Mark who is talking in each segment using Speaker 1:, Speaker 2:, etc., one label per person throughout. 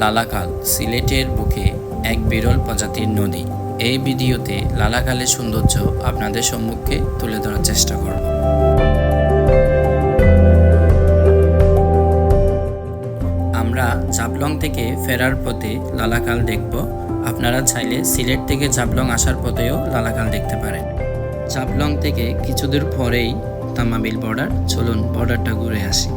Speaker 1: লালাকাল সিলেটের বুকে এক বিরল প্রজাতির নদী। এই ভিডিওতে লালাকালের সৌন্দর্য আপনাদের সম্মুখে তুলে ধরার চেষ্টা করব। আমরা জাবলং থেকে ফেরার পথে লালাকাল দেখব। আপনারা চাইলে সিলেট থেকে জাবলং আসার পথেও লালাকাল দেখতে পারেন। জাবলং থেকে কিছু দূর পরেই তামাবিল বর্ডার। চলুন বর্ডারটা ঘুরে আসি।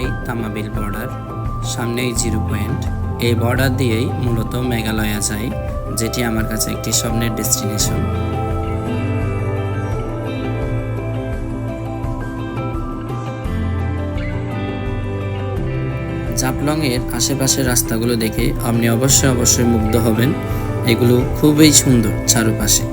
Speaker 1: এটাই তামাবিল বর্ডার, সামনেই জিরো পয়েন্ট। এই বর্ডার দিয়েই মূলত মেঘালয়া যায়, যেটি আমার কাছে একটি স্বপ্নের ডেস্টিনেশন। জাপলংয়ের আশেপাশের রাস্তাগুলো দেখে আপনি অবশ্যই অবশ্যই মুগ্ধ হবেন। এগুলো খুবই সুন্দর চারপাশে।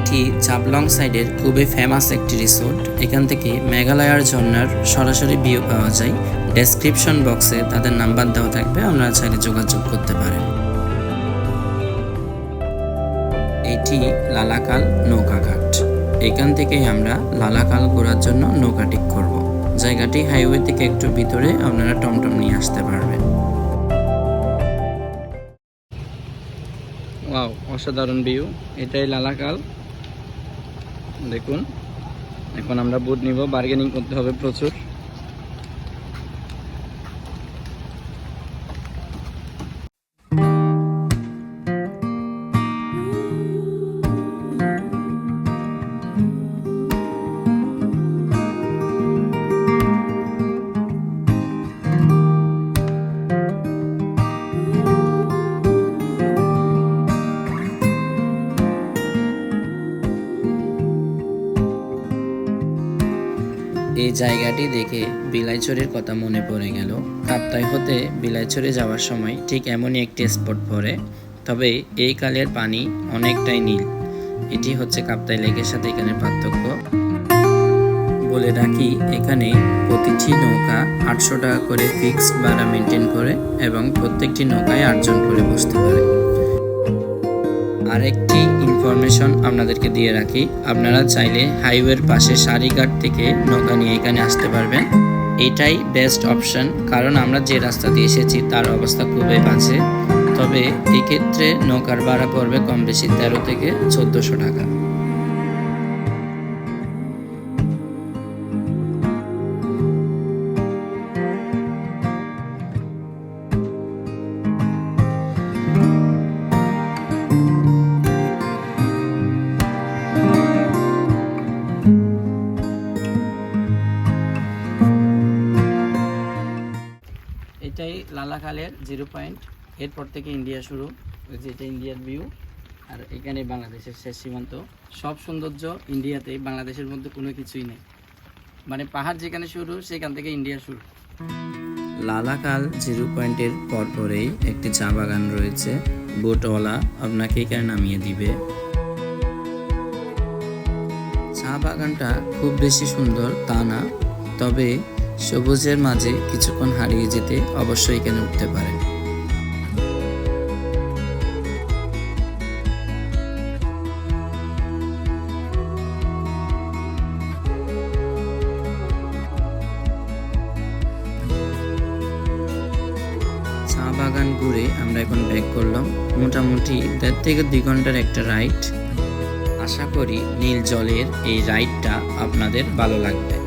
Speaker 1: এটি চাপলং সাইডের খুবই ফেমাস একটি রিসোর্ট এখান থেকে মেঘালয়ার ঝর্ণার সরাসরি ভিউ পাওয়া যায়। ডেসক্রিপশন বক্সে তাদের নাম্বার দেওয়া থাকবে, আপনারা চাইলে যোগাযোগ করতে পারেন। এটি লালাকাল নৌকাঘাট এখান থেকেই আমরা লালাকাল ঘোরার জন্য নৌকা ঠিক করব। জায়গাটি হাইওয়ে থেকে একটু ভিতরে আপনারা টমটম নিয়ে আসতে পারবেন। অসাধারণ ভিউ এটাই লালাকাল। দেখুন। এখন আমরা বুট নিব। বার্গেনিং করতে হবে প্রচুর। এই জায়গাটি দেখে বিলাইচরের কথা মনে পড়ে গেল। কাপ্তাই হতে বিলাইচরে যাওয়ার সময় ঠিক এমনই একটি স্পট পড়ে, তবে এই কালের পানি অনেকটাই নীল। এটি হচ্ছে কাপ্তাই লেকের সাথে এখানে পার্থক্য। বলে রাখি, এখানে প্রতিটি নৌকা আটশো টাকা করে ফিক্সড ভাড়া মেনটেন করে এবং প্রত্যেকটি নৌকায় আটজন করে বসতে পারে। আরেকটি ইনফরমেশন আপনাদেরকে দিয়ে রাখি। আপনারা চাইলে হাইওয়ের পাশে সারিঘাট থেকে নৌকা নিয়ে এখানে আসতে পারবেন। এটাই বেস্ট অপশন কারণ আমরা যে রাস্তা দিয়ে এসেছি তার অবস্থা খুবই বাজে। তবে এক্ষেত্রে নৌকার ভাড়া পড়বে কম বেশি তেরো থেকে চোদ্দোশো টাকা। লালাখালের জিরো পয়েন্ট এরপর থেকে ইন্ডিয়া শুরু ওই যে এটা ইন্ডিয়ার ভিউ আর এখানে বাংলাদেশের শেষ সীমান্ত। সব সৌন্দর্য ইন্ডিয়াতে বাংলাদেশের মধ্যে কোনো কিছুই নেই। মানে পাহাড় যেখানে শুরু, সেখান থেকে ইন্ডিয়া শুরু। লালাকাল জিরো পয়েন্টের পরপরেই একটি চা বাগান রয়েছে। বোটওয়ালা আপনাকে এখানে নামিয়ে দিবে। চা বাগানটা খুব বেশি সুন্দর তা না, তবে সবুজের মাঝে কিছুক্ষণ হারিয়ে যেতে অবশ্যই এখানে উঠতে পারেন। চা বাগান ঘুরে আমরা এখন ব্যাক করলাম। মোটামুটি দেড় থেকে দুই ঘণ্টার একটা রাইড। আশা করি নীল জলের এই রাইডটা আপনাদের ভালো লাগবে।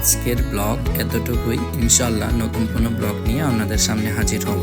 Speaker 1: আজকের ব্লগ এতটুকুই। ইনশাল্লাহ নতুন কোনো ব্লগ নিয়ে আপনাদের সামনে হাজির হব।